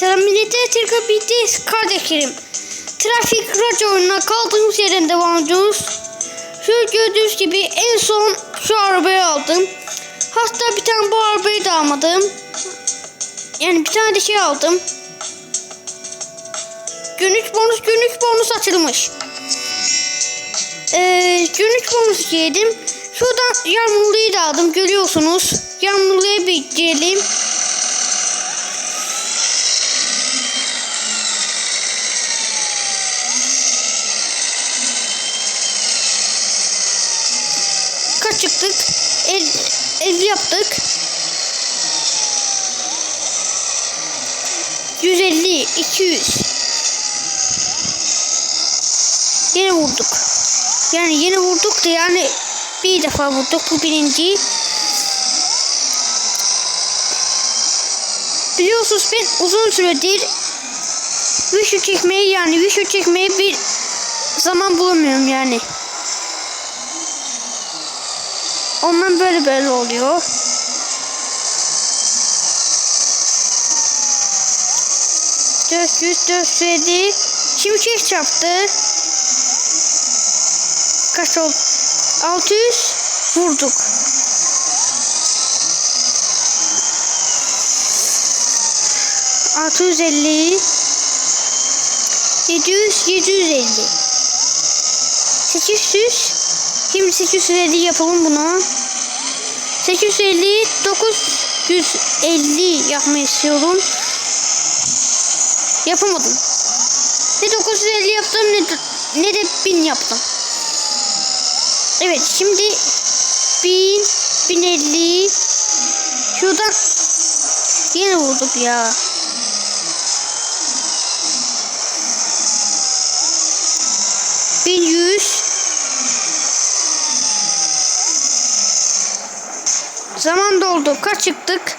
Selam millete Türkiye BTS kardeşlerim. Trafik raconuna kaldığımız yerden devam ediyoruz. Şu gördüğünüz gibi en son şu arabayı aldım. Hatta bir tane bu arabayı da almadım. Yani bir tane de şey aldım. Günlük bonus günlük bonus açılmış. Ee, günlük bonus yedim. Şuradan yağmurluyu da aldım görüyorsunuz. Yağmurluya bir girelim. Çıktık? El, el yaptık. 150, 200. Yine vurduk. Yani yine vurduk da yani bir defa vurduk. Bu birinci. Biliyorsunuz ben uzun süredir video çekmeyi yani video çekmeyi bir zaman bulamıyorum yani. Ondan böyle böyle oluyor. Dört yüz dört yedi. Şimşek çarptı. Kaç oldu? 600 vurduk. Altı yüz elli. Yedi yüz, yedi yüz elli. Sekiz yüz. Şimdi 850 yapalım bunu. 850 950 yapmayı istiyorum. Yapamadım. Ne 950 yaptım ne ne de 1000 yaptım. Evet şimdi 1000 1050 şuradan yine vurduk ya. Bin yüz Zaman doldu. Kaç çıktık?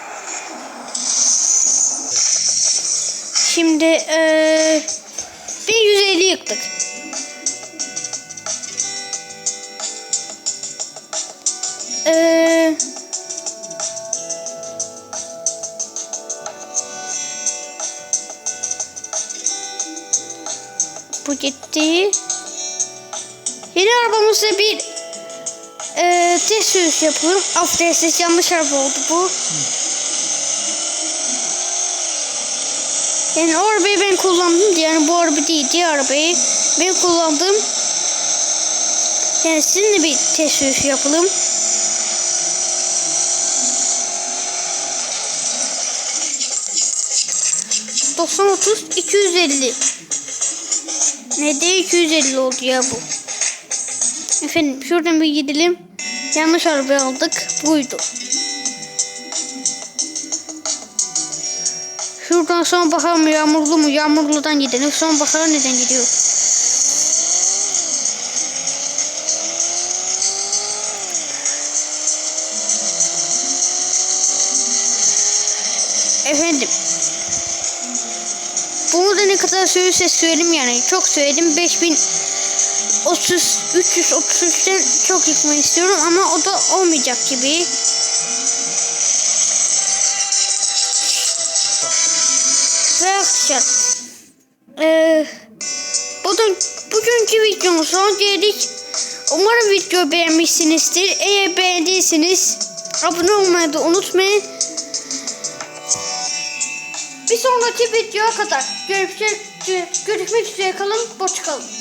Şimdi eee 1150 yıktık. Eee Bu gitti. Yeni arabamızda bir ee, test yapıyorum. Affedersiniz yanlış araba oldu bu. Yani o arabayı ben kullandım. Yani bu araba değil diğer arabayı ben kullandım. Yani sizinle bir test sürüşü yapalım. Doksan otuz iki yüz elli. Ne de 250 oldu ya bu. Efendim şuradan bir gidelim. Yanlış arabayı aldık. Buydu. Şuradan son bakalım yağmurlu mu? Yağmurludan gidelim. Son bakalım neden gidiyor. Efendim. Bunu da ne kadar sürürse söyledim yani. Çok söyledim. 5000 30 333'ten çok yıkmayı istiyorum ama o da olmayacak gibi. Ve arkadaşlar ee, bugün, bugünkü videomuz son geldik. Umarım video beğenmişsinizdir. Eğer beğendiyseniz abone olmayı da unutmayın. Bir sonraki videoya kadar görüşmek, görüşmek üzere kalın. Hoşçakalın.